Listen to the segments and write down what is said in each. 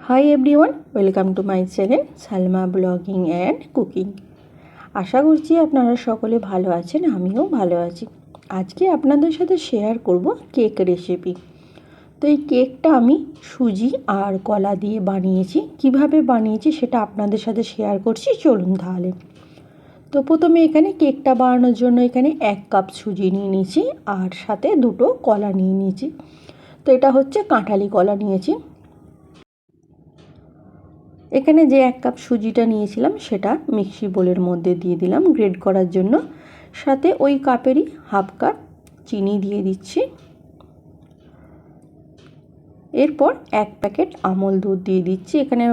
Hi everyone welcome to my channel Salma blogging and cooking আশা করছি আপনারা সকলে ভালো আছেন, আমিও ভালো আছি। আজকে আপনাদের সাথে শেয়ার করব কেক রেসিপি তো এই কেকটা আমি সুজি আর কলা দিয়ে বানিয়েছি। কীভাবে বানিয়েছি সেটা আপনাদের সাথে শেয়ার করছি, চলুন তাহলে। তো প্রথমে এখানে কেকটা বানানোর জন্য এখানে এক কাপ সুজি নিয়ে নিয়েছি আর সাথে দুটো কলা নিয়ে নিয়েছি। তো এটা হচ্ছে কাঁঠালি কলা নিয়েছি। এখানে যে এক কাপ সুজিটা নিয়েছিলাম, সেটা মিক্সি বোলের মধ্যে দিয়ে দিলাম। গ্রেড করার জন্য সাথে ওই কাপেরই হাফ কাপ চিনি দিয়ে দিচ্ছি। এরপর এক প্যাকেট আমল দুধ দিয়ে দিচ্ছি। এখানে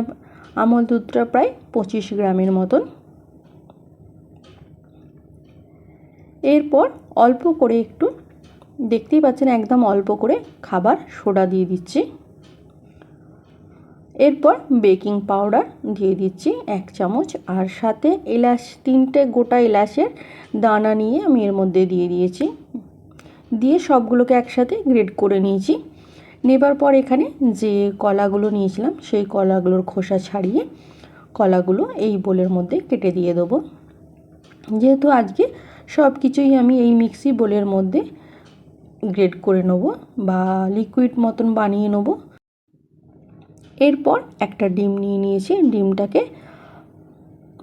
আমল দুধটা প্রায় পঁচিশ গ্রামের মতন। এরপর অল্প করে একটু, দেখতেই পাচ্ছেন একদম অল্প করে খাবার সোডা দিয়ে দিচ্ছি। এরপর বেকিং পাউডার দিয়ে দিচ্ছি এক চামচ আর সাথে এলাচ, তিনটে গোটা এলাচের দানা নিয়ে আমি এর মধ্যে দিয়ে দিয়েছি। দিয়ে সবগুলোকে একসাথে গ্রেড করে নিয়েছি। নেবার পর এখানে যে কলাগুলো নিয়েছিলাম, সেই কলাগুলোর খোসা ছাড়িয়ে কলাগুলো এই বোলের মধ্যে কেটে দিয়ে দেবো। যেহেতু আজকে সব কিছুই আমি এই মিক্সি বোলের মধ্যে গ্রেড করে নেব বা লিকুইড মতন বানিয়ে নেব এরপর একটা ডিম নিয়ে নিয়েছি। ডিমটাকে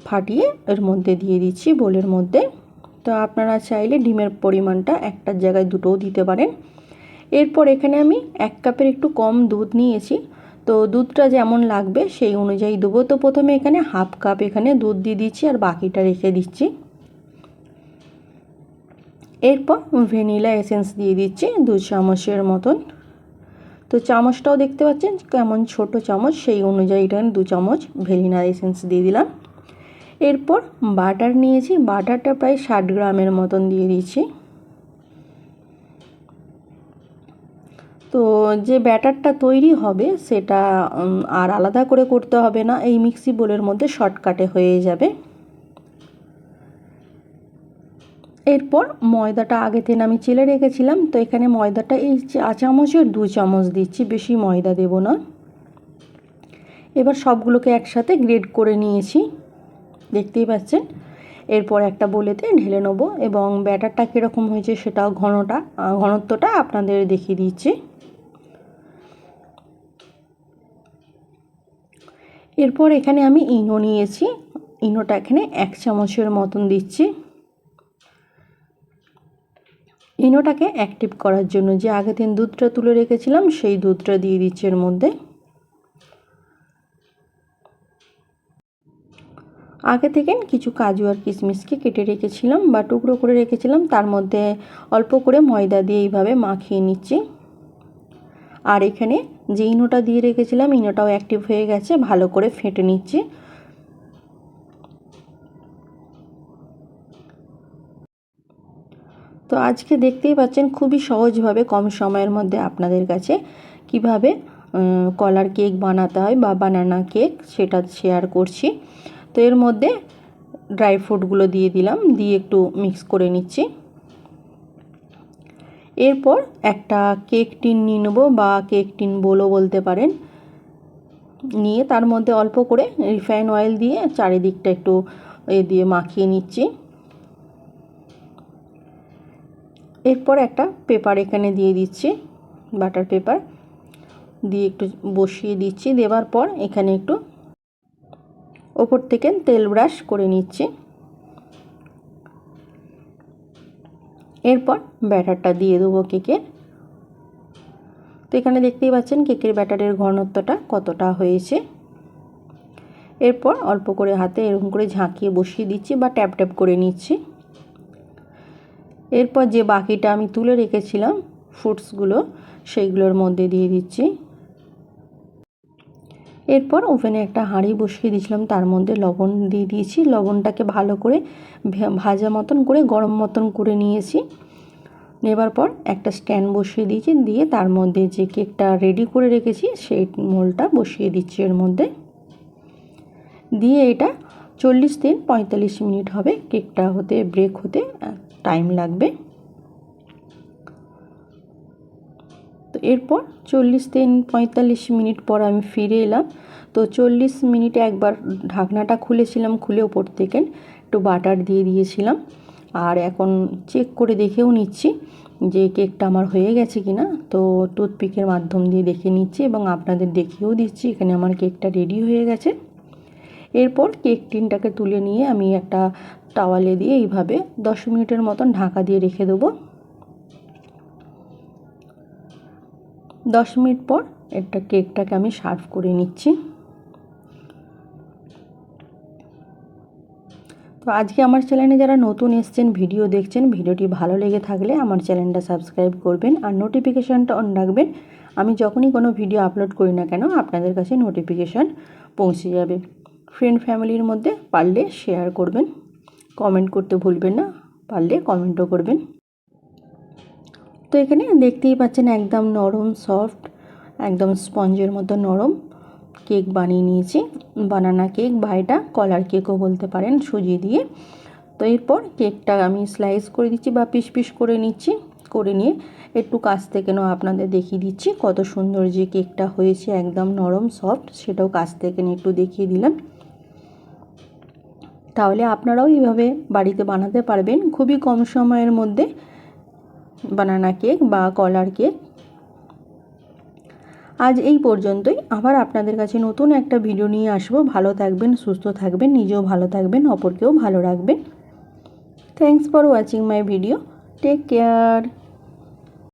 ফাটিয়ে এর মধ্যে দিয়ে দিচ্ছি বোলের মধ্যে। তো আপনারা চাইলে ডিমের পরিমাণটা একটার জায়গায় দুটোও দিতে পারেন। এরপর এখানে আমি এক কাপের একটু কম দুধ নিয়েছি। তো দুধটা যেমন লাগবে সেই অনুযায়ী দেবো। তো প্রথমে এখানে হাফ কাপ এখানে দুধ দিয়ে দিচ্ছি আর বাকিটা রেখে দিচ্ছি। এরপর ভ্যানিলা এসেন্স দিয়ে দিচ্ছি দু চামচের মতন। তো চামচটাও দেখতে পাচ্ছেন, কেমন ছোট চামচ, সেই অনুযায়ী এটা দু চামচ ভ্যানিলা এসেন্স দিয়ে দিলাম। এরপর বাটার নিয়েছি, বাটারটা প্রায় ষাট গ্রামের মতন দিয়ে দিচ্ছি। তো যে ব্যাটারটা তৈরি হবে, সেটা আর আলাদা করে করতে হবে না, এই মিক্সি বোলের মধ্যে শর্টকাটে হয়ে যাবে। এরপর ময়দাটা আগে থেকে আমি চেলে রেখেছিলাম, তো এখানে ময়দাটা এই চা চামচের দু চামচ দিচ্ছি, বেশি ময়দা দেব না। এবার সবগুলোকে একসাথে গ্রেড করে নিয়েছি, দেখতেই পাচ্ছেন। এরপর একটা বলেতে ঢেলে নেব এবং ব্যাটারটা কীরকম হয়েছে সেটাও ঘনটা ঘনত্বটা আপনাদের দেখিয়ে দিচ্ছি। এরপর এখানে আমি ইনো নিয়েছি, ইনোটা এখানে এক চামচের মতন দিচ্ছি। ইনোটাকে অ্যাক্টিভ করার জন্য যে আগে দিন দুধটা তুলে রেখেছিলাম, সেই দুধটা দিয়ে দিচ্ছি এর মধ্যে। আগে থেকে কিছু কাজু আর কিশমিশকে কেটে রেখেছিলাম বা টুকরো করে রেখেছিলাম, তার মধ্যে অল্প করে ময়দা দিয়ে এইভাবে মাখিয়ে নিচ্ছি। আর এখানে যে ইনোটা দিয়ে রেখেছিলাম, ইনোটাও অ্যাক্টিভ হয়ে গেছে, ভালো করে ফেটে নিচ্ছি। তো আজকে দেখতেই পাচ্ছেন খুবই সহজভাবে কম সময়ের মধ্যে আপনাদের কাছে কীভাবে কলার কেক বানাতে হয় বা বানানা কেক সেটা শেয়ার করছি। তো এর মধ্যে ড্রাই ফ্রুটগুলো দিয়ে দিলাম, দিয়ে একটু মিক্স করে নিচ্ছি। এরপর একটা কেক টিন নিয়ে নেব বা কেক টিন বলো বলতে পারেন। নিয়ে তার মধ্যে অল্প করে রিফাইন অয়েল দিয়ে চারিদিকটা একটু এ দিয়ে মাখিয়ে নিচ্ছি। এরপর একটা পেপার এখানে দিয়ে দিচ্ছি, বাটার পেপার। দিয়ে একটু বসিয়ে দিচ্ছি, দেওয়ার পর এখানে একটু ওপর থেকে তেল ব্রাশ করে নিচ্ছি। এরপর ব্যাটারটা দিয়ে দেবো কেকের। তো এখানে দেখতেই পাচ্ছেন কেকের ব্যাটারের ঘনত্বটা কতটা হয়েছে। এরপর অল্প করে হাতে এরকম করে ঝাঁকিয়ে বসিয়ে দিচ্ছি বা ট্যাপ ট্যাপ করে নিচ্ছি। এরপর যে বাকিটা আমি তুলে রেখেছিলাম ফ্রুটসগুলো সেইগুলোর মধ্যে দিয়ে দিচ্ছি। এরপর ওভেনে একটা হাঁড়ি বসিয়ে দিয়েছিলাম, তার মধ্যে লবণ দিয়ে দিয়েছি। লবণটাকে ভালো করে ভাজা মতন করে, গরম মতন করে নিয়েছি। নেবার পর একটা স্ট্যান্ড বসিয়ে দিয়েছি, দিয়ে তার মধ্যে যে কেকটা রেডি করে রেখেছি, সেই মোলটা বসিয়ে দিচ্ছি এর মধ্যে। দিয়ে এটা চল্লিশ দিন, পঁয়তাল্লিশ মিনিট হবে, কেকটা হতে ব্রেক হতে টাইম লাগবে। তো এরপর চল্লিশ দিন পঁয়তাল্লিশ মিনিট পর আমি ফিরে এলাম। তো চল্লিশ মিনিটে একবার ঢাকনাটা খুলেছিলাম, খুলে ওপর থেকে একটু বাটার দিয়ে দিয়েছিলাম। আর এখন চেক করে দেখেও নিচ্ছি যে কেকটা আমার হয়ে গেছে কি না তো টুথপিকের মাধ্যম দিয়ে দেখে নিচ্ছি এবং আপনাদের দেখিয়েও দিচ্ছি, এখানে আমার কেকটা রেডি হয়ে গেছে। এরপর কেক টিনটাকে তুলে নিয়ে আমি একটা টাওয়ালে দিয়ে এইভাবে দশ মিনিটের মতন ঢাকা দিয়ে রেখে দেবো। দশ মিনিট পর একটা কেকটাকে আমি সার্ভ করে নিচ্ছি। তো আজকে আমার চ্যানেলে যারা নতুন এসছেন, ভিডিও দেখছেন, ভিডিওটি ভালো লেগে থাকলে আমার চ্যানেলটা সাবস্ক্রাইব করবেন আর নোটিফিকেশানটা অন রাখবেন। আমি যখনই কোনো ভিডিও আপলোড করি না কেন, আপনাদের কাছে নোটিফিকেশান পৌঁছে যাবে। ফ্রেন্ড ফ্যামিলির মধ্যে পারলে শেয়ার করবেন। কমেন্ট করতে ভুলবেন না, পারলে কমেন্টও করবেন। তো এখানে দেখতেই পাচ্ছেন একদম নরম সফট একদম স্পঞ্জের মতো নরম কেক বানিয়ে নিয়েছি। বানানা কেক বা এটা কলার কেকও বলতে পারেন, সুজি দিয়ে। তো এরপর কেকটা আমি স্লাইস করে দিচ্ছি বা পিস পিস করে নিচ্ছি, করে নিয়ে একটু কাছ থেকে নাও আপনাদের দেখিয়ে দিচ্ছি কত সুন্দর যে কেকটা হয়েছে, একদম নরম সফট সেটাও কাছ থেকে নিয়ে একটু দেখিয়ে দিলাম। তাহলে আপনারাও এইভাবে বাড়িতে বানাতে পারবেন। খুবই কম সময়ের মধ্যে বানানা কেক বা কলার কেক। আজ এই পর্যন্তই। আবার আপনাদের কাছে নতুন একটা ভিডিও নিয়ে আসব। ভালো থাকবেন, সুস্থ থাকবেন, নিজেও ভালো থাকবেন, অপরকেও ভালো রাখবেন। Thanks for watching my video take care